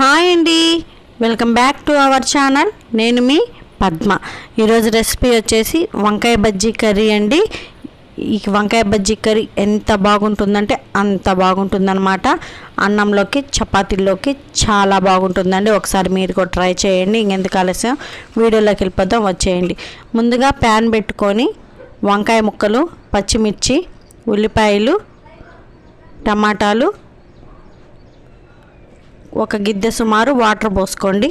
Hi అండి. Welcome back to our channel. నేను మీ పద్మ. ఈరోజు రెసిపీ వచ్చేసి వంకాయ బజ్జీ కర్రీ అండి. ఈ వంకాయ బజ్జీ కర్రీ ఎంత బాగుంటుందంటే అంత బాగుంటుందన్నమాట. అన్నంలోకి చపాతీల్లోకి చాలా బాగుంటుందండి. ఒకసారి మీరు కూడా ట్రై చేయండి. ఇంకెందుకు ఆలస్యం? వీడియోలోకి వెళ్ళిపోదాం వచ్చేయండి. ముందుగా ప్యాన్ పెట్టుకొని వంకాయ ముక్కలు పచ్చిమిర్చి ఉల్లిపాయలు టమాటాలు ఒక గిద్దె సుమారు వాటర్ పోసుకోండి.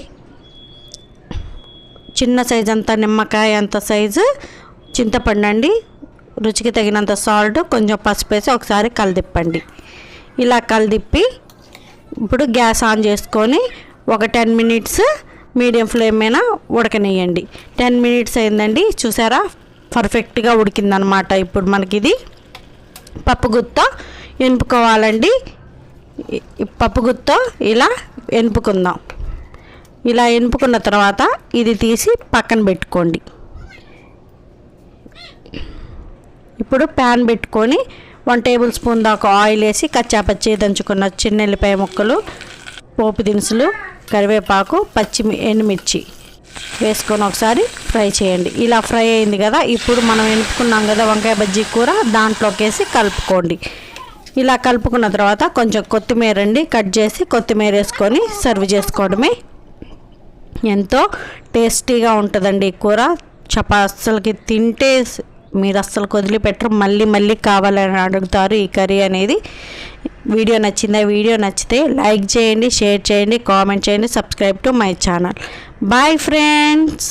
చిన్న సైజు అంత నిమ్మకాయ అంత సైజు చింతపండు అండి రుచికి తగినంత సాల్ట్ కొంచెం పసుపు వేసి ఒకసారి కలిదిప్పండి. ఇలా కలిదిప్పి ఇప్పుడు గ్యాస్ ఆన్ చేసుకొని ఒక టెన్ మినిట్స్ మీడియం ఫ్లేమ్ మీద ఉడకనియండి టెన్ మినిట్స్ అయిందండి. చూసారా? పర్ఫెక్ట్గా ఉడికిందనమాట ఇప్పుడు మనకి ఇది పప్పు గుత్త ఎనుపుకోవాలండి పప్పు గుత్తో ఇలా ఎనుపుకుందాం ఇలా ఎనుపుకున్న తర్వాత ఇది తీసి పక్కన పెట్టుకోండి. ఇప్పుడు ప్యాన్ పెట్టుకొని వన్ టేబుల్ స్పూన్ దాకా ఆయిల్ వేసి కచ్చాపచ్చి దంచుకున్న చిన్న ఎల్లిపాయ ముక్కలు పోపు దినుసులు కరివేపాకు పచ్చి ఎండుమిర్చి వేసుకొని ఒకసారి ఫ్రై చేయండి. ఇలా ఫ్రై అయింది కదా ఇప్పుడు మనం ఎనుపుకున్నాం కదా వంకాయ బజ్జీ కూర దాంట్లోకి వేసి కలుపుకోండి. ఇలా కలుపుకున్న తర్వాత కొంచెం కొత్తిమీర అండి కట్ చేసి కొత్తిమీర వేసుకొని సర్వ్ చేసుకోవడమే. ఎంతో టేస్టీగా ఉంటుందండి ఈ కూర. చపా అస్సలకి తింటే మీరు అస్సలు వదిలిపెట్టరు. మళ్ళీ మళ్ళీ కావాలని అడుగుతారు ఈ కర్రీ అనేది. వీడియో నచ్చిందా? వీడియో నచ్చితే లైక్ చేయండి షేర్ చేయండి కామెంట్ చేయండి subscribe to my channel. Bye friends!